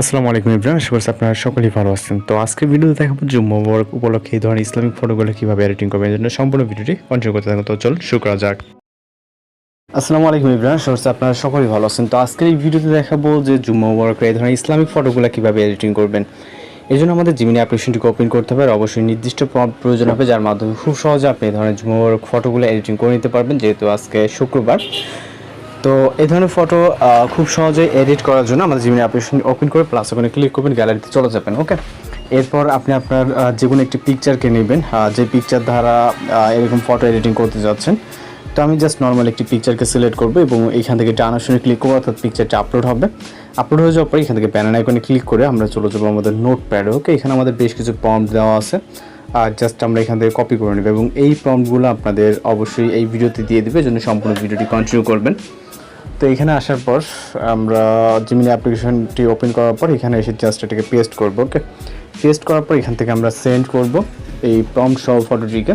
আসসালামু আলাইকুম ইব্রাহিম, আশা করছি আপনারা সকলেই ভালো আছেন। তো আজকের ভিডিওতে দেখাবো জুম্ম মোবারক উপলক্ষে এই ধরনের ইসলামিক ফটোগুলো কীভাবে এডিটিং করবেন জন্য সম্পূর্ণ ভিডিওটি কন্টিনিউ করতে থাকুন। তো চল শুরু করা যাক। আসসালামু আলাইকুম ইব্রাহিম, আশা করছি আপনারা সকলেই ভালো আছেন। তো আজকের এই ভিডিওতে দেখাবো যে জুম্ম মোবারক এই ধরনের ইসলামিক ফটোগুলো কীভাবে এডিটিং করবেন। এই জন্য আমাদের জিমিনি অ্যাপ্লিকেশনটিকে ওপেন করতে হবে। আর অবশ্যই নির্দিষ্ট প্রয়োজন হবে, যার মাধ্যমে খুব সহজে আপনি এই ধরনের জুম্ম মোবারক ফটোগুলো এডিটিং করে নিতে পারবেন, যেহেতু আজকে শুক্রবার। তো এই ধরনের ফটো খুব সহজে এডিট করার জন্য আমাদের জিমিনি অ্যাপ্লিকেশন ওপেন করে প্লাস ওখানে ক্লিক করবেন গ্যালারিতে চলে যাবেন ওকে এরপর আপনি আপনার যে কোনো একটি পিকচারকে নেবেন যে পিকচার দ্বারা এরকম ফটো এডিটিং করতে যাচ্ছেন। তো আমি জাস্ট নর্মাল একটি পিকচারকে সিলেক্ট করব এবং এখান থেকে ডান অপশনে ক্লিক করব, অর্থাৎ পিকচারটা আপলোড হবে। আপলোড হয়ে যাওয়ার পর এখান থেকে ব্যানার আইকনে ক্লিক করে আমরা চলে যাব আমাদের নোট প্যাডে ওকে এখানে আমাদের বেশ কিছু প্রম্পট দেওয়া আছে। আর জাস্ট আমরা এখান থেকে কপি করে নেব এবং এই প্রম্পটগুলো আপনাদের অবশ্যই এই ভিডিওতে দিয়ে দেবে জন্য সম্পূর্ণ ভিডিওটি কন্টিনিউ করবেন। তো এখানে আসার পর আমরা জিমিনি অ্যাপ্লিকেশনটি ওপেন করার পর এখানে এসে জাস্ট এটাকে পেস্ট করব ওকে পেস্ট করার পর এখান থেকে আমরা সেন্ড করব এই প্রম্পট সহ ফটোটিকে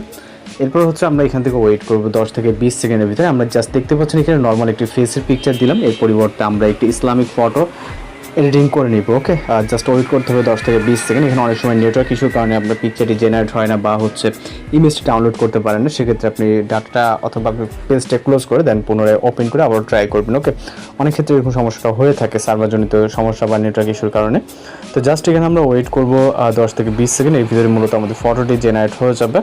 এরপর হচ্ছে আমরা এখান থেকে ওয়েট করব দশ থেকে বিশ সেকেন্ডের ভিতরে। আমরা জাস্ট দেখতে পাচ্ছেন এখানে নর্মাল একটি ফেসের পিকচার দিলাম। এর পরিবর্তে আমরা একটি ইসলামিক ফটো এডিটিং করে নিব ওকে আর জাস্ট ওয়েট করতে হবে দশ থেকে বিশ সেকেন্ড এখানে অনেক সময় নেটওয়ার্ক ইস্যুর কারণে আপনার পিকচারটি জেনারেট হয় না বা হচ্ছে ইমেজটি ডাউনলোড করতে পারেন না। সেক্ষেত্রে আপনি ডাটাটা অথবা আপনি পেজটা ক্লোজ করে দেন পুনরায় ওপেন করে আবার ট্রাই করবেন ওকে অনেক ক্ষেত্রে এরকম সমস্যাটা হয়ে থাকে সার্ভারজনিত সমস্যা বা নেটওয়ার্ক ইস্যুর কারণে। তো জাস্ট এখানে আমরা ওয়েট করব দশ থেকে বিশ সেকেন্ড এর ভিতরে মূলত আমাদের ফটোটি জেনারেট হয়ে যাবে।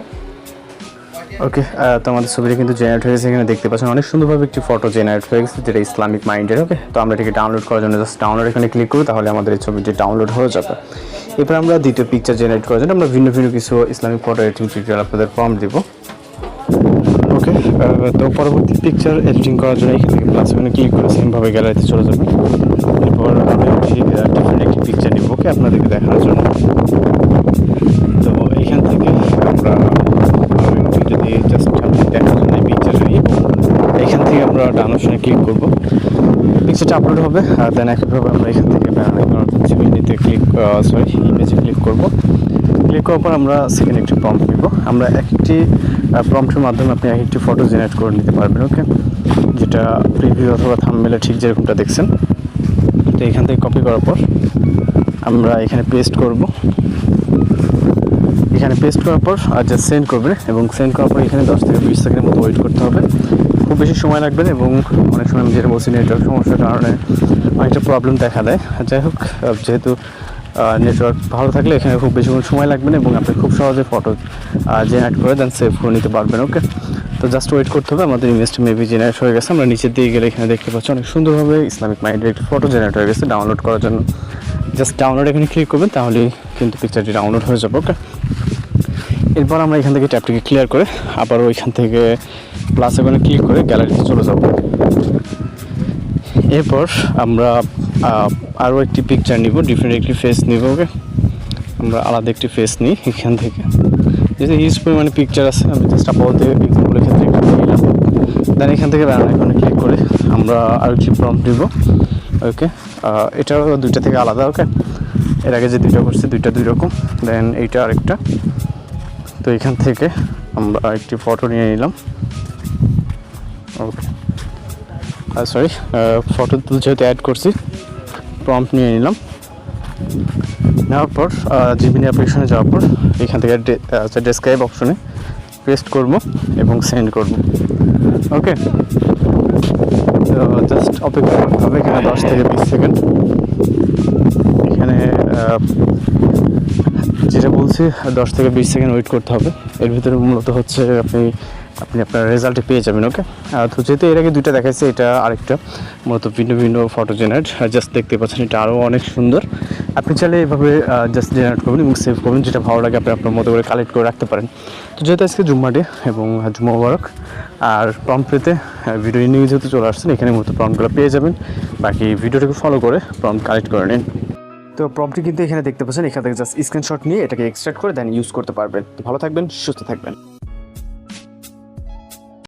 ওকে তো আমাদের ছবিটা কিন্তু জেনারেট হয়ে গেছে। এখানে দেখতে পাচ্ছেন অনেক সুন্দরভাবে একটি ফটো জেনারেট হয়ে গেছে, যেটা ইসলামিক মাইন্ডের ওকে তো আমরা এটাকে ডাউনলোড করার জন্য জাস্ট ডাউনলোড এখানে ক্লিক করব, তাহলে আমাদের এই ছবিটি ডাউনলোড হয়ে যাবে। এরপর আমরা দ্বিতীয় পিকচার জেনারেট করার জন্য আমরা ভিন্ন ভিন্ন কিছু ইসলামিক ফটো এডিটিং টিউটোরিয়াল আপনাদের ফর্ম দিব। ওকে তো পরবর্তী পিকচার এডিটিং করার জন্য এখান প্লাস ওখানে ক্লিক করে সেমভাবে গ্যালারিতে চলে যাবে এরপর আমি একটি পিকচার নিব ওকে আপনাদেরকে দেখানোর জন্য তো এখান থেকে আমরা আমি যদি জাস্ট দেখার জন্য পিকচার নিই এখান থেকে আমরা ডান অপশনে ক্লিক করব। পিকচারটা আপলোড হবে, আর দেন একইভাবে আমরা এখান থেকে জিমিনিতে ক্লিক সরি ইমেজে ক্লিক করব। ক্লিক করার পর আমরা সেকেন্ড একটি প্রম্পট নিব আমরা এক একটি প্রম্পটের মাধ্যমে আপনি এক একটি ফটো জেনারেট করে নিতে পারবেন ওকে যেটা প্রিভিউ অথবা থামমেলে ঠিক যেরকমটা দেখছেন। তো এখান থেকে কপি করার পর আমরা এখানে পেস্ট করব। এখানে পেস্ট করার পর আর যা সেন্ড করবেন এবং সেন্ড করার পর এখানে দশ থেকে বিশ সেকেন্ডের মতো ওয়েট করতে হবে। খুব বেশি সময় লাগবে না এবং অনেক সময় আমি যেটা বলছি নেটওয়ার্ক সমস্যার কারণে অনেকটা প্রবলেম দেখা দেয়। যাই হোক যেহেতু নেটওয়ার্ক ভালো থাকলে এখানে খুব বেশি সময় লাগবে না এবং আপনি খুব সহজে ফটো জেনারেট করে দেন সেভ করে নিতে পারবেন ওকে তো জাস্ট ওয়েট করতে হবে, আমাদের ইমেজটা মেবি জেনারেট হয়ে গেছে। আমরা নিচের দিকে গেলে এখানে দেখতে পাচ্ছি অনেক সুন্দরভাবে ইসলামিক মাইন্ডের একটি ফটো জেনারেট হয়ে গেছে ডাউনলোড করার জন্য। জাস্ট ডাউনলোড এখানে ক্লিক করবেন তাহলেই কিন্তু পিকচারটি ডাউনলোড হয়ে যাবে ওকে এরপর আমরা এখান থেকে ট্যাপটিকে ক্লিয়ার করে আবার ওইখান থেকে প্লাস ওখানে ক্লিক করে গ্যালারিতে চলে যাব। এরপর আমরা আরও একটি পিকচার নিব ডিফারেন্ট একটি ফেস নিব ওকে আমরা আলাদা একটি ফেস নিই এখান থেকে। যেহেতু হিউজ পরিমাণে পিকচার আছে, আমি জাস্ট আপাতত এক্সাম্পলের ক্ষেত্রে একটা নিলাম। দেন এখান থেকে ব্যানার এখানে ক্লিক করে আমরা আরও একটি প্রম্পট দিব। ওকে এটা দুইটা থেকে আলাদা ওকে এর আগে যে দুইটা করছি, দুইটা দুই রকম দেন এইটা আরেকটা। তো এখান থেকে আমরা একটি ফটো নিয়ে নিলাম। ওকে সরি ফটো যেহেতু অ্যাড করছি প্রম্পট নিয়ে নিলাম। নেওয়ার পর জিমিনি অ্যাপ্লিকেশনে যাওয়ার পর, এখান থেকে ডেসক্রাইব অপশনে পেস্ট করব এবং সেন্ড করব। ওকে জাস্ট অপেক্ষা করতে হবে এখানে দশ থেকে বিশ সেকেন্ড এখানে যেটা বলছি, দশ থেকে বিশ সেকেন্ড ওয়েট করতে হবে। এর ভিতরে মূলত হচ্ছে আপনি আপনি আপনার রেজাল্টে পেয়ে যাবেন ওকে তো যেহেতু এর আগে দুইটা দেখাচ্ছে এটা আরেকটা। মূলত ভিন্ন ভিন্ন ফটো জেনারেট জাস্ট দেখতে পাচ্ছেন, এটা আরও অনেক সুন্দর। আপনি চাইলে এভাবে জাস্ট জেনারেট করবেন এবং সেভ করবেন, যেটা ভালো লাগে, আপনি আপনার মতো করে কালেক্ট করে রাখতে পারেন। তো যেহেতু আজকে জুম্মা ডে এবং জুম্মা মোবারক, আর প্রম্পট পেতে ভিডিও নিয়ে যেহেতু চলে আসছেন, এখানে মূলত প্রম্পটগুলো পেয়ে যাবেন। বাকি ভিডিওটাকে ফলো করে প্রম্পট কালেক্ট করে নিন। তো প্রম্পটটি কিন্তু এখানে দেখতে পাচ্ছেন, এখান থেকে জাস্ট স্ক্রিনশট নিয়ে এটাকে এক্সট্রাক্ট করে দেন ইউজ করতে পারবেন। ভালো থাকবেন, সুস্থ থাকবেন।